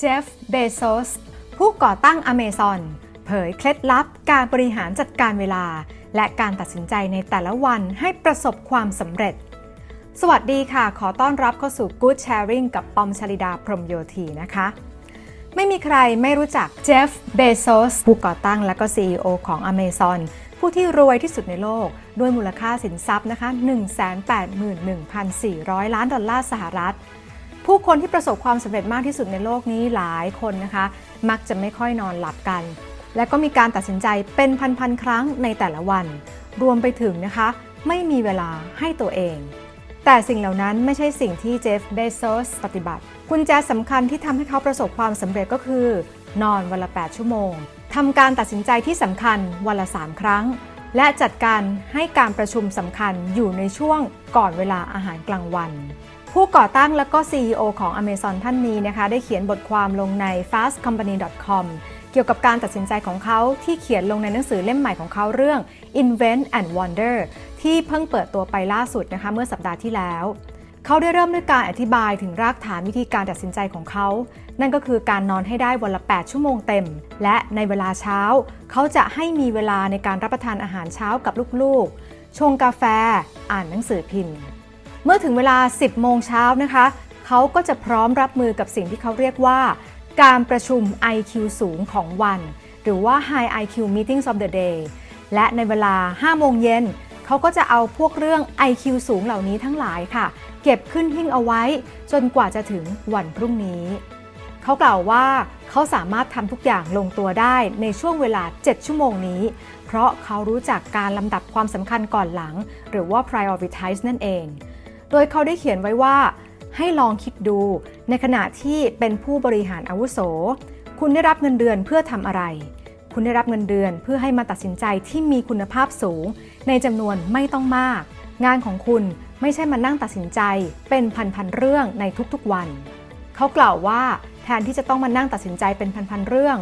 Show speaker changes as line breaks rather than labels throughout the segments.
เจฟเบโซสผู้ก่อตั้ง Amazon เผยเคล็ดลับการบริหารจัดการเวลา และการตัดสินใจในแต่ละวันให้ประสบความสำเร็จ สวัสดีค่ะ ขอต้อนรับเข้าสู่ Good Sharing กับปอมชลิดาพรมโยธีนะคะ ไม่มีใครไม่รู้จักเจฟเบโซสผู้ก่อตั้งและก็ CEO ของ Amazon ผู้ที่รวยที่สุดในโลก ด้วยมูลค่าสินทรัพย์นะคะ 181,400 ล้านดอลลาร์สหรัฐ ผู้คนที่ประสบความสำเร็จมากที่สุดในโลกนี้หลายคนนะคะ มักจะไม่ค่อยนอนหลับกัน และก็มีการตัดสินใจเป็นพันๆครั้งในแต่ละวัน รวมไปถึงนะคะ ไม่มีเวลาให้ตัวเอง แต่สิ่งเหล่านั้นไม่ใช่สิ่งที่เจฟเบโซสปฏิบัติ กุญแจสำคัญที่ทำให้เขาประสบความสำเร็จก็คือ นอนวันละ 8 ชั่วโมงทำการตัดสินใจที่สำคัญวันละ 3 ครั้ง และจัดการให้การประชุมสำคัญอยู่ในช่วงก่อนเวลาอาหารกลางวัน ผู้ก่อตั้งและก็ CEO ของ Amazon ท่านนี้นะคะ ได้เขียนบทความลงใน fastcompany.com เกี่ยวกับการตัดสินใจของเขาที่เขียนลงในหนังสือเล่มใหม่ของเขาเรื่อง Invent and Wonder ที่เพิ่งเปิดตัวไปล่าสุดนะคะเมื่อสัปดาห์ที่แล้วเขาได้เริ่มด้วยการอธิบายถึงรากฐานวิธีการตัดสินใจของเขา นั่นก็คือการนอนให้ได้วันละ 8 ชั่วโมงเต็ม และในเวลาเช้า เขาจะให้มีเวลาในการรับประทานอาหารเช้ากับลูกๆ ชงกาแฟ อ่านหนังสือพิมพ์ เมื่อถึงเวลา 10 โมงเช้านะคะ เขาก็จะพร้อมรับมือกับสิ่งที่เขาเรียกว่า การประชุม IQ สูงของวัน หรือว่า High IQ Meetings of the Day และในเวลา 5 โมงเย็นเขาก็จะเอาพวกเรื่อง IQ สูงเหล่านี้ทั้งหลายค่ะ เก็บขึ้นหิ้งเอาไว้ จนกว่าจะถึงวันพรุ่งนี้ เขากล่าวว่าเขาสามารถทำทุกอย่างลงตัวได้ในช่วงเวลา 7 ชั่วโมงนี้ เพราะเขารู้จักการลำดับความสำคัญก่อนหลัง หรือว่า prioritize นั่นเอง โดยเขาได้เขียนไว้ว่าให้ลองคิดดูในขณะที่เป็นผู้บริหารอาวุโส คุณได้รับเงินเดือนเพื่อทำอะไร คุณได้รับเงินเดือนเพื่อให้มาตัดสินใจที่มีคุณภาพสูง ในจำนวนไม่ต้องมาก งานของคุณไม่ใช่มานั่งตัดสินใจ เป็นพันๆเรื่องในทุกๆวัน เขากล่าวว่าแทนที่จะต้องมานั่งตัดสินใจเป็นพันๆเรื่อง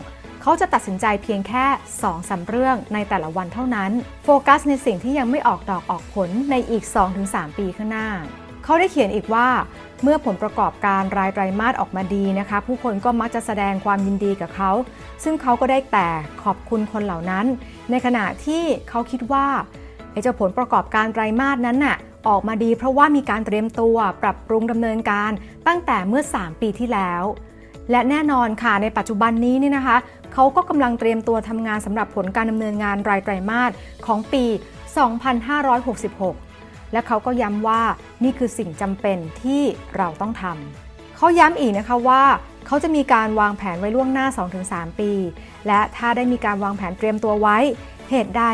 เขาจะตัดสินใจเพียงแค่2อสาเรื่องในแต่ละวันเท่านั้น โฟกัสในสิ่งที่ยังไม่ออกดอกออกผลในอีก 2-3 ปีข้างหน้า เขาได้เขียนอีกว่าเมื่อผลประกอบการรายไตรมาสออกมาดีนะคะ ผู้คนก็มักจะแสดงความยินดีกับเขา ซึ่งเขาก็ได้แต่ขอบคุณคนเหล่านั้น ในขณะที่เขาคิดว่าไอ้เจ้าผลประกอบการไตรมาสนั้นน่ะออกมาดีเพราะว่ามีการเตรียมตัวปรับปรุงดำเนินการตั้งแต่เมื่อ 3 ปีที่แล้ว และแน่นอนค่ะในปัจจุบันนี้นี่นะคะ เขาก็กำลังเตรียมตัวทำงานสำหรับผลการดำเนินงานรายไตรมาสของปี 2566 และเขาก็ย้ำว่านี่คือสิ่งจำเป็นที่เราต้องทำเขาย้ำอีกนะคะว่าเขาจะมีการวางแผนไว้ล่วงหน้า 2-3 ปี และถ้าได้มีการวางแผนเตรียมตัวไว้ เหตุใด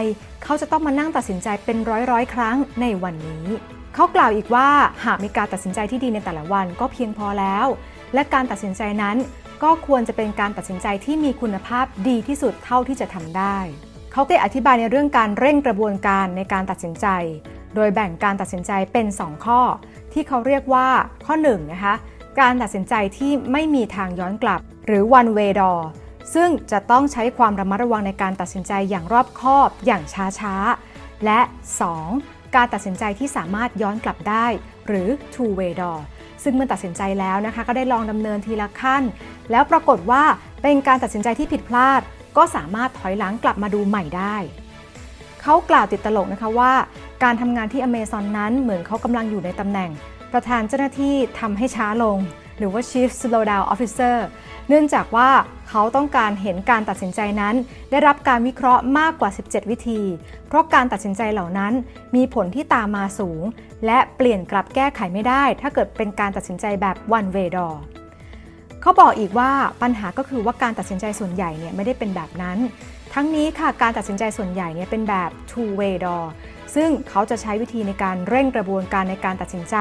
เขาจะต้องมานั่งตัดสินใจเป็นร้อยๆ ครั้งในวันนี้ เขากล่าวอีกว่าหากมีการตัดสินใจที่ดีในแต่ละวันก็เพียงพอแล้ว และการตัดสินใจนั้น ก็ควรจะเป็นการตัดสินใจที่มีคุณภาพดีที่สุดเท่าที่จะทำได้ เขาได้อธิบายในเรื่องการเร่งกระบวนการในการตัดสินใจ โดยแบ่งการตัดสินใจเป็น 2 ข้อ ที่เขาเรียกว่าข้อ1นนะคะการตัดสินใจที่ไม่มีทางย้อนกลับ หรือ one way door ซึ่งจะต้องใช้ความระมัดระวังในการตัดสินใจอย่างรอบคอบอย่างช้าๆ และ 2. การตัดสินใจที่สามารถย้อนกลับได้ หรือ two way door ซึ่งเมื่อตัดสินใจแล้วนะคะก็ได้ลองดำเนินทีละขั้น แล้วปรากฏว่าเป็นการตัดสินใจที่ผิดพลาด ก็สามารถถอยหลังกลับมาดูใหม่ได้เขากล่าวติดตลกนะคะว่า การทำงานที่อเมซอนนั้นเหมือนเขากำลังอยู่ในตำแหน่ง ประธานเจ้าหน้าที่ทำให้ช้าลง หรือว่า Chief Slowdown Officer เนื่องจากว่าเขาต้องการเห็นการตัดสินใจนั้น ได้รับการวิเคราะห์มากกว่า 17 วิธี เพราะการตัดสินใจเหล่านั้นมีผลที่ตามมาสูง และเปลี่ยนกลับแก้ไขไม่ได้ ถ้าเกิดเป็นการตัดสินใจแบบ one way door เขาบอกอีกว่าปัญหาก็คือว่าการตัดสินใจส่วนใหญ่เนี่ยไม่ได้เป็นแบบนั้น ทั้งนี้ค่ะการตัดสินใจส่วนใหญ่เนี่ยเป็นแบบ two way door ซึ่งเขาจะใช้วิธีในการเร่งกระบวนการในการตัดสินใจ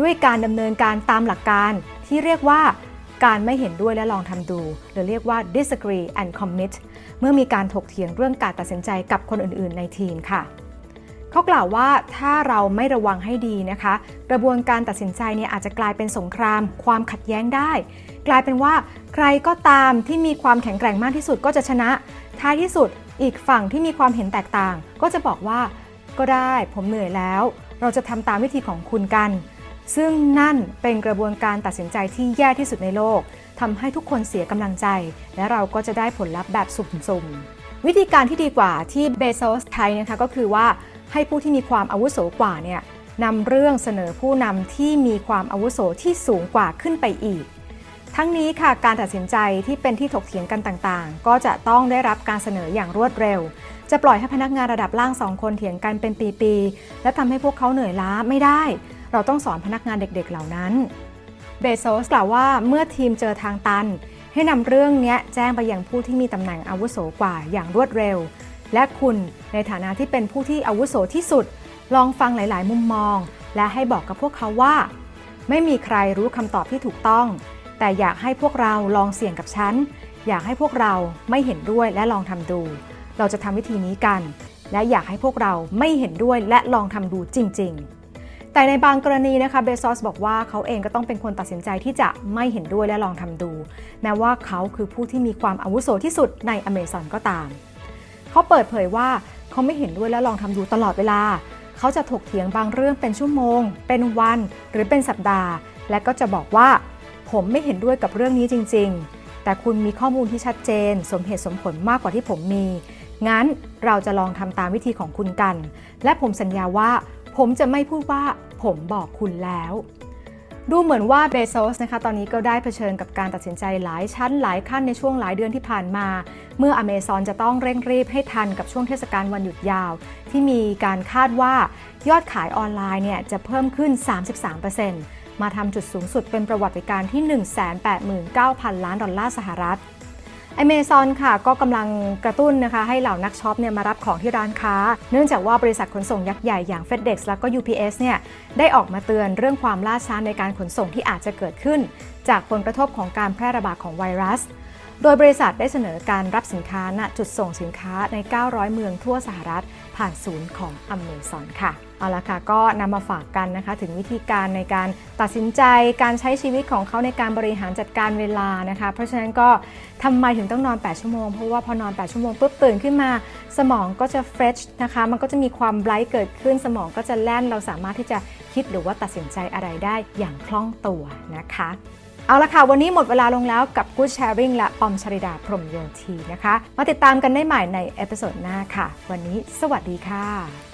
ด้วยการดำเนินการตามหลักการที่เรียกว่า การไม่เห็นด้วยและลองทำดู หรือเรียกว่า disagree and commit เมื่อมีการถกเถียงเรื่องการตัดสินใจกับคนอื่นๆ ในทีมค่ะเขากล่าวว่าถ้าเราไม่ระวังให้ดีนะคะ กระบวนการตัดสินใจเนี่ยอาจจะกลายเป็นสงคราม ความขัดแย้งได้ กลายเป็นว่าใครก็ตามที่มีความแข็งแกร่งมากที่สุดก็จะชนะ ท้ายที่สุดอีกฝั่งที่มีความเห็นแตกต่าง ก็จะบอกว่า ก็ได้ผมเหนื่อยแล้ว เราจะทำตามวิธีของคุณกัน ซึ่งนั่นเป็นกระบวนการตัดสินใจที่แย่ที่สุดในโลกทำให้ทุกคนเสียกำลังใจ และเราก็จะได้ผลลัพธ์แบบสุ่มๆ วิธีการที่ดีกว่าที่เบโซสใช้นะคะก็คือว่าให้ผู้ที่มีความอาวุโสกว่าเนี่ยนำเรื่องเสนอผู้นำที่มีความอาวุโสที่สูงกว่าขึ้นไปอีก ทั้งนี้ค่ะการตัดสินใจที่เป็นที่ถกเถียงกันต่างๆ ก็จะต้องได้รับการเสนออย่างรวดเร็ว จะปล่อยให้พนักงานระดับล่างสองคนเถียงกันเป็นปีๆ และทำให้พวกเขาเหนื่อยล้าไม่ได้ เราต้องสอนพนักงานเด็กๆเหล่านั้น เบโซสกล่าวว่าเมื่อทีมเจอทางตัน ให้นำเรื่องนี้แจ้งไปยังผู้ที่มีตำแหน่งอาวุโสกว่าอย่างรวดเร็ว และคุณในฐานะที่เป็นผู้ที่อาวุโสที่สุด ลองฟังหลายๆ มุมมอง และให้บอกกับพวกเขาว่า ไม่มีใครรู้คำตอบที่ถูกต้อง แต่อยากให้พวกเราลองเสี่ยงกับฉันอยากให้พวกเราไม่เห็นด้วยและลองทำดู เราจะทำวิธีนี้กัน และอยากให้พวกเราไม่เห็นด้วยและลองทำดูจริง ๆ แต่ในบางกรณีนะคะเบซอสบอกว่าเขาเองก็ต้องเป็นคนตัดสินใจที่จะไม่เห็นด้วยและลองทำดู แม้ว่าเขาคือผู้ที่มีความอาวุโสที่สุดในอเมซอนก็ตาม เขาเปิดเผยว่าเขาไม่เห็นด้วยและลองทำดูตลอดเวลา เขาจะถกเถียงบางเรื่องเป็นชั่วโมง เป็นวัน หรือเป็นสัปดาห์ และก็จะบอกว่า ผมไม่เห็นด้วยกับเรื่องนี้จริง ๆ แต่คุณมีข้อมูลที่ชัดเจน สมเหตุสมผลมากกว่าที่ผมมี งั้นเราจะลองทำตามวิธีของคุณกัน และผมสัญญาว่า ผมจะไม่พูดว่าผมบอกคุณแล้ว ดูเหมือนว่าเบโซสนะคะตอนนี้ก็ได้เผชิญกับการตัดสินใจหลายชั้นหลายขั้นในช่วงหลายเดือนที่ผ่านมา เมื่ออเมซอนจะต้องเร่งรีบให้ทันกับช่วงเทศกาลวันหยุดยาว ที่มีการคาดว่ายอดขายออนไลน์เนี่ยจะเพิ่มขึ้น 33%มาทำจุดสูงสุดเป็นประวัติการที่ 189,000 ล้านดอลลาร์สหรัฐ อเมซอนค่ะก็กำลังกระตุ้นนะคะ ให้เหล่านักช็อปเนี่ยมารับของที่ร้านค้า เนื่องจากว่าบริษัทขนส่งยักษ์ใหญ่อย่าง FedEx แล้วก็ UPS เนี่ยได้ออกมาเตือนเรื่องความล่าช้าในการขนส่งที่อาจจะเกิดขึ้น จากผลกระทบของการแพร่ระบาดของไวรัส โดยบริษัทได้เสนอการรับสินค้าณจุดส่งสินค้าใน 900 เมืองทั่วสหรัฐ ผ่านศูนย์ของอเมซอนค่ะ เอาละค่ะก็นำมาฝากกันนะคะถึงวิธีการในการตัดสินใจการใช้ชีวิตของเขาในการบริหารจัดการเวลานะคะ เพราะฉะนั้นก็ทำไมถึงต้องนอน 8 ชั่วโมง เพราะว่าพอนอน 8 ชั่วโมงปุ๊บตื่นขึ้นมา สมองก็จะเฟรชนะคะมันก็จะมีความไบรท์เกิดขึ้น สมองก็จะแล่นเราสามารถที่จะคิดหรือว่าตัดสินใจอะไรได้อย่างคล่องตัวนะคะเอาละค่ะ วันนี้หมดเวลาลงแล้วกับ Good Sharing และปอมชริดาพรมโยธีนะคะ มาติดตามกันได้ใหม่ในเอพิโซดหน้าค่ะ วันนี้สวัสดีค่ะ